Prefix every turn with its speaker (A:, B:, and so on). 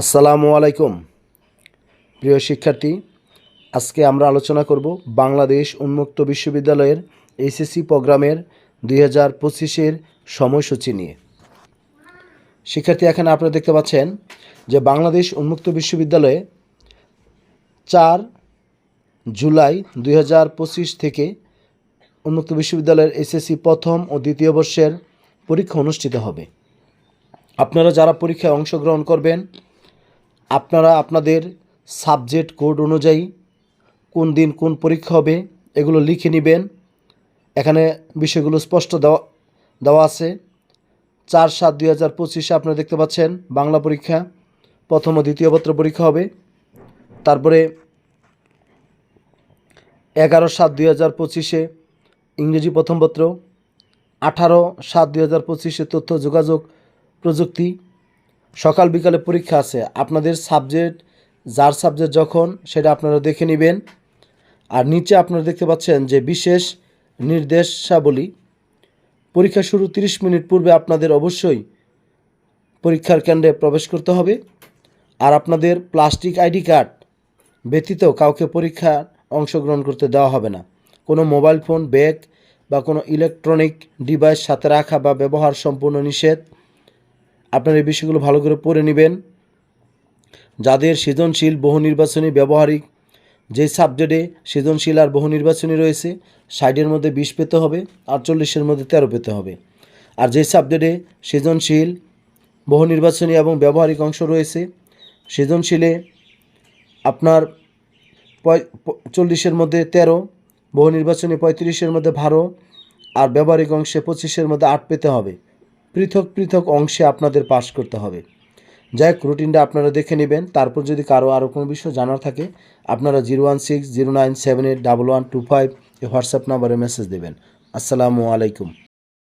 A: আসসালামু আলাইকুম। প্রিয় শিক্ষার্থী, আজকে আমরা আলোচনা করব বাংলাদেশ উন্মুক্ত বিশ্ববিদ্যালয়ের এইচএসসি প্রোগ্রামের দুই হাজার পঁচিশের সময়সূচি নিয়ে। শিক্ষার্থী, এখানে আপনারা দেখতে পাচ্ছেন যে বাংলাদেশ উন্মুক্ত বিশ্ববিদ্যালয়ে চার জুলাই দুই হাজার পঁচিশ থেকে উন্মুক্ত বিশ্ববিদ্যালয়ের এসএসসি প্রথম ও দ্বিতীয় বর্ষের পরীক্ষা অনুষ্ঠিত হবে। আপনারা যারা পরীক্ষায় অংশগ্রহণ করবেন আপনারা আপনাদের সাবজেক্ট কোড অনুযায়ী কোন দিন কোন পরীক্ষা হবে এগুলো লিখে নেবেন। এখানে বিষয়গুলো স্পষ্ট দেওয়া দেওয়া আছে। চার সাত দুই হাজার পঁচিশে আপনারা দেখতে পাচ্ছেন বাংলা পরীক্ষা, প্রথম ও দ্বিতীয় পত্র পরীক্ষা হবে। তারপরে এগারো সাত দুই হাজার পঁচিশে ইংরেজি প্রথম পত্র, আঠারো সাত দুই হাজার পঁচিশে তথ্য, যোগাযোগ, প্রযুক্তি সকাল বিকালে পরীক্ষা আছে। আপনাদের সাবজেক্ট যার সাবজেক্ট যখন, সেটা আপনারা দেখে নেবেন। আর নিচে আপনারা দেখতে পাচ্ছেন যে বিশেষ নির্দেশাবলী। পরীক্ষা শুরু 30 মিনিট পূর্বে আপনাদের অবশ্যই পরীক্ষার কেন্দ্রে প্রবেশ করতে হবে। আর আপনাদের প্লাস্টিক আইডি কার্ড ব্যতীত কাউকে পরীক্ষা অংশগ্রহণ করতে দেওয়া হবে না। কোনো মোবাইল ফোন, ব্যাগ বা কোনো ইলেকট্রনিক ডিভাইস সাথে রাখা বা ব্যবহার সম্পূর্ণ নিষেধ। আপনার এই বিষয়গুলো ভালো করে পড়ে নেবেন। যাদের সৃজনশীল, বহু নির্বাচনী, ব্যবহারিক যেই সাবজেক্টে সৃজনশীল আর বহু নির্বাচনী রয়েছে, ষাটের মধ্যে বিশ পেতে হবে আর চল্লিশের মধ্যে তেরো পেতে হবে। আর যেই সাবজেক্টে সৃজনশীল, বহু নির্বাচনী এবং ব্যবহারিক অংশ রয়েছে, সৃজনশীলে আপনার চল্লিশের মধ্যে তেরো, বহু নির্বাচনী পঁয়ত্রিশের মধ্যে বারো, আর ব্যবহারিক অংশে পঁচিশের মধ্যে আট পেতে হবে। পৃথক পৃথক অংশে আপনাদের পাস করতে হবে। যাই হোক রুটিনটা আপনারা দেখে নেবেন। তারপর যদি কারও আরও কোনো বিষয় জানার থাকে, আপনারা zero one six zero nine seven eight double one two five এই হোয়াটসঅ্যাপ নাম্বারে মেসেজ দেবেন। আসসালামু আলাইকুম।